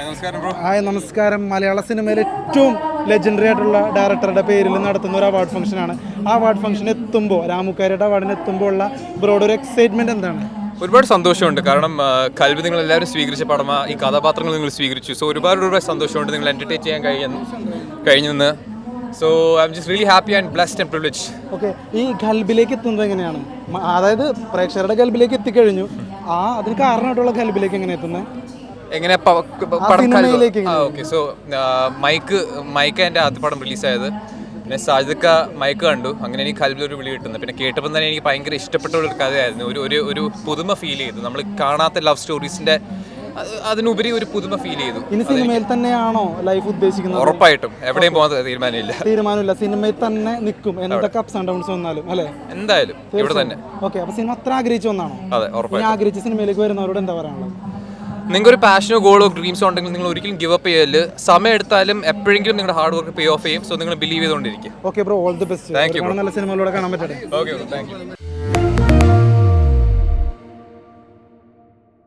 Hi നമസ്കാരം മലയാള സിനിമയിലെ ഏറ്റവും ലെജൻഡറി ആയിട്ടുള്ള ഡയറക്ടറുടെ പേരിൽ നടത്തുന്ന ഒരു അവാർഡ് ഫംഗ്ഷനാണ് ആ അവാർഡ് ഫംഗ്ഷൻ എത്തുമ്പോൾ രാമുക്കാരുടെ അവാർഡിന് എത്തുമ്പോൾ ഉള്ള ബ്രോഡ് ഒരു എക്സൈറ്റ്മെന്റ് എന്താണ്? ഒരുപാട് സന്തോഷമുണ്ട്. കാരണം കൽവി നിങ്ങൾ എല്ലാവരും സ്വീകരിച്ച പടമ ഈ കഥാപാത്രങ്ങൾ നിങ്ങൾ സ്വീകരിച്ചു. സോ ഒരുപാട് ഒരുപാട് സന്തോഷമുണ്ട് നിങ്ങൾ എന്റർടൈൻ ചെയ്യാൻ കഴിയുന്നു കഴിഞ്ഞെന്ന്. So I'm just really happy and blessed and privilege okay ഈ ഗൽബിലേക്ക് എത്തുന്നത് എങ്ങനെയാണ്? അതായത് പ്രേക്ഷകരുടെ ഗൽബിലേക്ക് എത്തിക്കഴിഞ്ഞു. ആ അതിന് കാരണമായിട്ടുള്ള ഗൽബിലേക്ക് എങ്ങനെ എത്തുന്നത് എങ്ങനെ ഓക്കെ സോ മൈക്ക് മൈക്ക് എന്റെ ആദ്യ പടം റിലീസായത് പിന്നെ സാജിദക്ക മൈക്ക് കണ്ടു. അങ്ങനെ എനിക്ക് കൽവിൽ ഒരു വിളി കിട്ടുന്നത് പിന്നെ കേട്ടപ്പോൾ തന്നെ എനിക്ക് ഭയങ്കര ഇഷ്ടപ്പെട്ട ഒരു കഥയായിരുന്നു. ഒരു ഒരു ഒരു പുതുമ ഫീൽ ചെയ്തു. നമ്മൾ കാണാത്ത ലവ് സ്റ്റോറീസിന്റെ അതിനുപരി ഒരു പുതുമ ഫീൽ ചെയ്തു. ഇനി സിനിമയിൽ തന്നെയാണോ ലൈഫ് ഉദ്ദേശിക്കുന്നത്? ഉറപ്പായിട്ടും. എവിടെയും പോകാൻ തീരുമാനമില്ല. തീരുമാനമില്ല. സിനിമയിൽ തന്നെ നിൽക്കും. എന്തൊക്കെ അപ്സ് ആൻഡ് ഡൗൺസ് വന്നാലും അല്ലേ? എന്തായാലും ഇവിടെ തന്നെ. ഓക്കെ അപ്പൊ സിനിമ അത്ര ആഗ്രഹിച്ചു വന്നാണോ? അതെ ഉറപ്പായിട്ടും. ആഗ്രഹിച്ച സിനിമയിലേക്ക് വരുന്നവരോട് എന്താ പറയാനുള്ളത്? നിങ്ങൾക്ക് ഒരു പാഷനോ ഗോളോ ഡ്രീംസോ ഉണ്ടെങ്കിൽ നിങ്ങൾ ഒരിക്കലും ഗിവ് അപ്പ് ചെയ്യൽ സമയം എടുത്താലും എപ്പോഴെങ്കിലും നിങ്ങളുടെ ഹാർഡ് വർക്ക് പേ ഓഫ് ചെയ്യും. സോ നിങ്ങൾ ബിലീവ് ചെയ്തുകൊണ്ടിരിക്കും okay bro all the best thank you നല്ല സിനിമകളിലൂടെ കാണാൻ പറ്റട്ടെ. Okay thank you